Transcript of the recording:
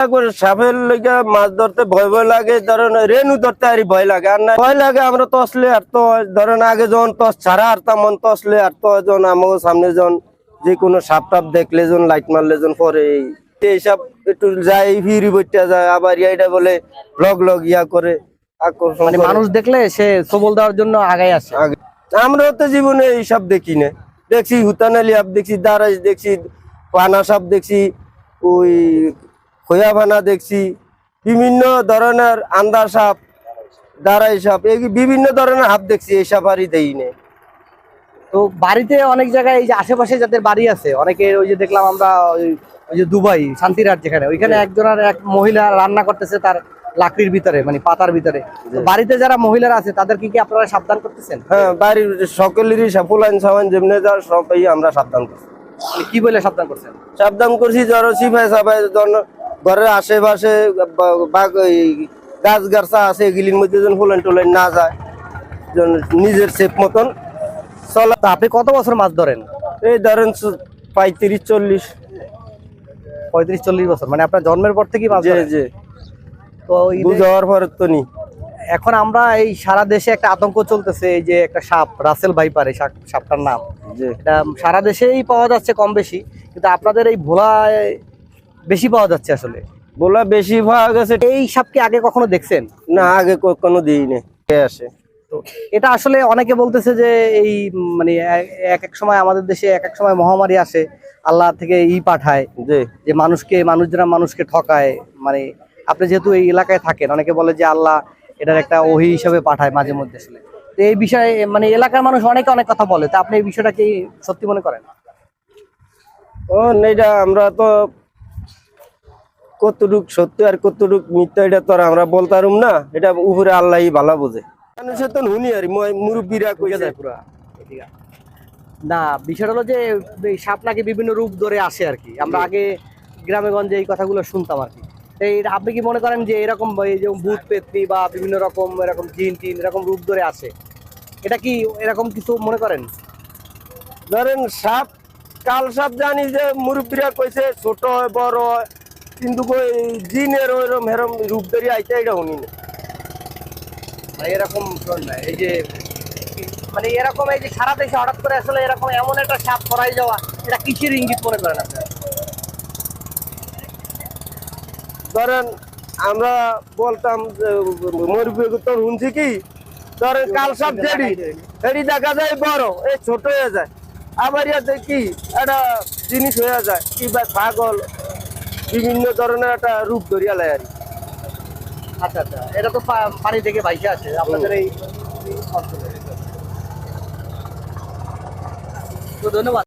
সাপের লেগে মাছ ধরতে ভয় ভয় লাগে ধরেন রেনু ধরতে আর ভয় লাগে। আর না ভয় লাগে আমরা তসলে আর তো ধরেন আগে যখন তস ছাড়া আর তেমন তসলে আর তো যখন আমাকে সামনে যখন যে কোনো সাপ টাপ দেখলে যখন লাইট মারলে যখন পরে এই- এইসব একটু যাই ফিরি বইটা যায় আবার বলে লগ লগ ইয়া করে আকর্ষণ মানে মানুষ দেখলে সে সবল দেওয়ার জন্য আগাই আসে। আমরাও তো জীবনে এইসব দেখি না। দেখছি হুতানালি আপ দেখছি দারাজ দেখছি পানা সাপ দেখছি ওই খোয়া ভানা দেখছি বিভিন্ন ধরনের আন্দার সাপ দারাই সাপ এই বিভিন্ন ধরনের হাপ দেখছি এই সাপ আরই দেই না। তো বাড়িতে অনেক জায়গায় এই যে আশেপাশে যাদের বাড়ি আছে অনেকে ওই যে দেখলাম আমরা ওই- যে দুবাই শান্তিরাট যেখানে ওইখানে একজনের এক মহিলা রান্না করতেছে তার লাকড়ির ভিতরে মানে পাতার ভিতরে। বাড়িতে যারা মহিলারা আছে তাদের কি কি আপনারা সাবধান করতেছেন? হ্যাঁ বাড়ির সকলেরই সাফুলাইন সাবান যেমনি যার সবাই আমরা সাবধান করছি। কি বলে সাবধান করছেন? সাবধান করছি ধরো সিফাই সাফাই ঘরের আশেপাশে গাছ গাছা আছে এগুলির মধ্যে যেন হোলেন টোলেন না যায় নিজের সেফ মতন চলা। আপনি কত বছর মাছ ধরেন? এই ধরেন পঁয়ত্রিশ চল্লিশ। পঁয়ত্রিশ চল্লিশ বছর। মানে আপনার জন্মের পর থেকেই মাছ যে যে তো হওয়ার পর তো নি এখন আমরা এই সারা দেশে একটা আতঙ্ক চলতেছে এই যে একটা সাপ রাসেল ভাইপার এই সাপ- সাপটার নাম। যে এটা সারা দেশেই পাওয়া যাচ্ছে কম বেশি কিন্তু আপনাদের এই ভোলায় বেশি পাওয়া যাচ্ছে আসলে? বলা বেশি ভাগ গেছে। এই সাপকে আগে কখনো দেখছেন? না আগে কখনো দিই নে কে আসে? তো এটা আসলে অনেকে বলতেছে যে এই মানে এক এক সময় আমাদের দেশে এক এক সময় মহামারী আসে আল্লাহ থেকে ই পাঠায় যে যে মানুষকে মানুষরা মানুষকে ঠকায়। মানে আপনি যেহেতু এই এলাকায় থাকেন অনেকে বলে যে আল্লাহ এটার একটা ওহি হিসাবে পাঠায় মাঝে মধ্যে আসলে। তো এই বিষয়ে মানে এলাকার মানুষ অনেকে অনেক কথা বলে তা আপনি এই বিষয়টা কি সত্যি মনে করেন? ও এইটা আমরা তো কতটুক সত্য আর কতটুক মিথ্যা এটা তো আমরা বলতারুম না। এটা উপরে আল্লাহই ভালো বোঝে। মানুষের তো হুনি আর মুরব্বীরা কই যায় পুরা। না বিষয়টা হলো যে সাপ নাকি বিভিন্ন রূপ ধরে আসে আর কি। আমরা আগে গ্রামে গঞ্জে এই কথাগুলো শুনতাম আর কি। এই আপনি কি মনে করেন যে এরকম ভূত পেতনি বা বিভিন্ন রকম এরকম জিন টিন এরকম রূপ ধরে আসে? এটা কি এরকম কিছু মনে করেন? ধরেন সাপ কাল সাপ জানি যে মুরব্বীরা কইছে ছোট হয় বড় হয়। কিন্তু জিনের ওইরকম হেরম রূপ ধরে আইতে এটা শুনি না। মানে এরকম এই যে মানে এরকম এই যে সারা দেশে হঠাৎ করে আসলে এরকম এমন একটা সাপ ছড়াই যাওয়া এটা কিসের ইঙ্গিত মনে করেন আপনারা? ধরেন আমরা বলতাম যে মুরব্বী তো শুনছি কি? ধরেন কাল সাপ জেডি এডি দেখা যায় বড় এই ছোট হয়ে যায়। আবার ইয়াতে কি একটা জিনিস হয়ে যায় কি বা ছাগল বিভিন্ন ধরনের একটা রূপ ধরিয়া লাই আর। আচ্ছা আচ্ছা। এটা তো পানি থেকে বাইকে আছে আপনাদের এই অঞ্চলে। তো ধন্যবাদ।